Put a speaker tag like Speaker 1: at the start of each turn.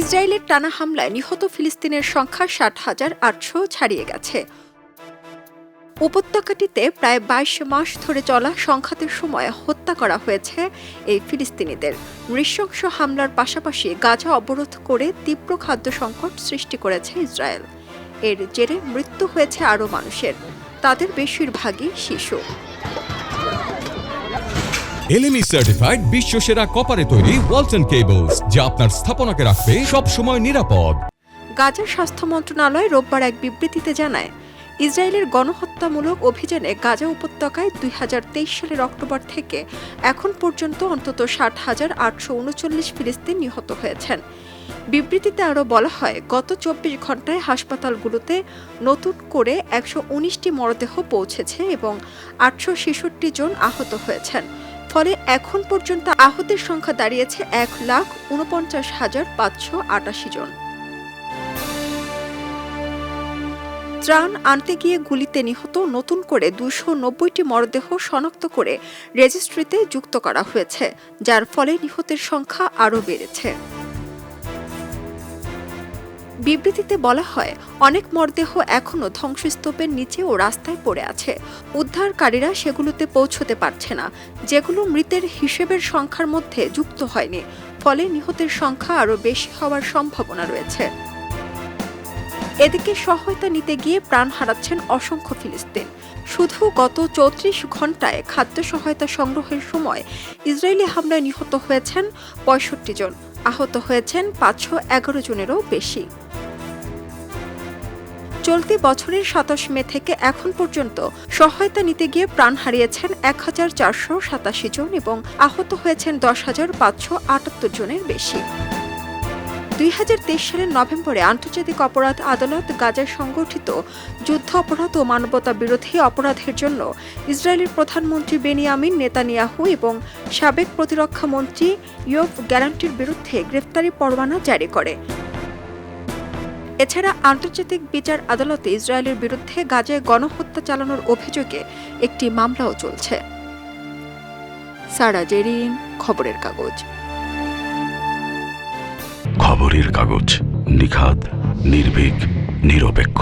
Speaker 1: ইসরায়েলের টানা হামলায় নিহত ফিলিস্তিনের সংখ্যা ষাট হাজার আটশো ছাড়িয়ে গেছে উপত্যকাটিতে প্রায় বাইশ মাস ধরে চলা সংঘাতের সময় হত্যা করা হয়েছে এই ফিলিস্তিনিদের নৃশংস হামলার পাশাপাশি গাজা অবরোধ করে তীব্র খাদ্য সংকট সৃষ্টি করেছে ইসরায়েল এর জেরে মৃত্যু হয়েছে আরও মানুষের তাদের বেশিরভাগই শিশু
Speaker 2: এলএমই সার্টিফাইড বিশ্ব সেরা কপারে তৈরি ওয়ালসন কেবলস যা আপনার স্থাপনাকে রাখবে সবসময় নিরাপদ
Speaker 1: গাজার স্বাস্থ্য মন্ত্রণালয় রোববার এক বিবৃতিতে জানায় ইসরায়েলের গণহত্যামূলক অভিযানে গাজা উপত্যকায় দুই হাজার তেইশ সালের অক্টোবর থেকে এখন পর্যন্ত অন্তত ষাট হাজার আটশো উনচল্লিশ ফিলিস্তিন নিহত হয়েছেন বিবৃতিতে আরও বলা হয় গত চব্বিশ ঘন্টায় হাসপাতালগুলোতে নতুন করে একশো উনিশটি মরদেহ পৌঁছেছে এবং আটশো ছেষট্টি জন আহত হয়েছেন ফলে এখন পর্যন্ত আহতের সংখ্যা দাঁড়িয়েছে এক লাখ উনপঞ্চাশ হাজার পাঁচশো আটাশি জন ত্রাণ আনতে গিয়ে গুলিতে নিহত নতুন করে দুশো নব্বইটি মরদেহ শনাক্ত করে রেজিস্ট্রিতে যুক্ত করা হয়েছে যার ফলে নিহতের সংখ্যা আরও বেড়েছে বিবৃতিতে বলা হয় অনেক মরদেহ এখনও ধ্বংসস্তূপের নিচে ও রাস্তায় পড়ে আছে উদ্ধারকারীরা সেগুলোতে পৌঁছতে পারছে না যেগুলো মৃতের হিসেবের সংখ্যার মধ্যে যুক্ত হয়নি ফলে নিহতের সংখ্যা আরও বেশি হওয়ার সম্ভাবনা রয়েছে এদিকে সহায়তা নিতে গিয়ে প্রাণ হারাচ্ছেন অসংখ্য ফিলিস্তিন শুধু গত চৌত্রিশ ঘন্টায় খাদ্য সহায়তা সংগ্রহের সময় ইসরায়েলি হামলায় নিহত হয়েছেন পঁয়ষট্টি জন আহত হয়েছেন পাঁচশো এগারো জনেরও বেশি চলতি বছরের সাতাশ মে থেকে এখন পর্যন্ত সহায়তা নিতে গিয়ে প্রাণ হারিয়েছেন এক হাজার চারশো সাতাশি জন এবং আহত হয়েছেন দশ হাজার পাঁচশো আটাত্তর জনের বেশি দুই হাজার তেইশ সালের নভেম্বরে আন্তর্জাতিক অপরাধ আদালত গাজায় সংগঠিত যুদ্ধ অপরাধ ও মানবতা বিরোধী অপরাধের জন্য ইসরায়েলের প্রধানমন্ত্রী বেনিয়ামিন নেতানিয়াহু এবং সাবেক প্রতিরক্ষা মন্ত্রী ইয়ফ গ্যারান্টির বিরুদ্ধে গ্রেফতারি পরোয়ানা জারি করে এছাড়া আন্তর্জাতিক বিচার আদালতে ইসরায়েলের বিরুদ্ধে গাজায় গণহত্যা চালানোর অভিযোগে একটি মামলাও চলছে সারা জেরিন খবরের কাগজ
Speaker 3: খবরের কাগজ নিখাদ নির্ভীক নিরপেক্ষ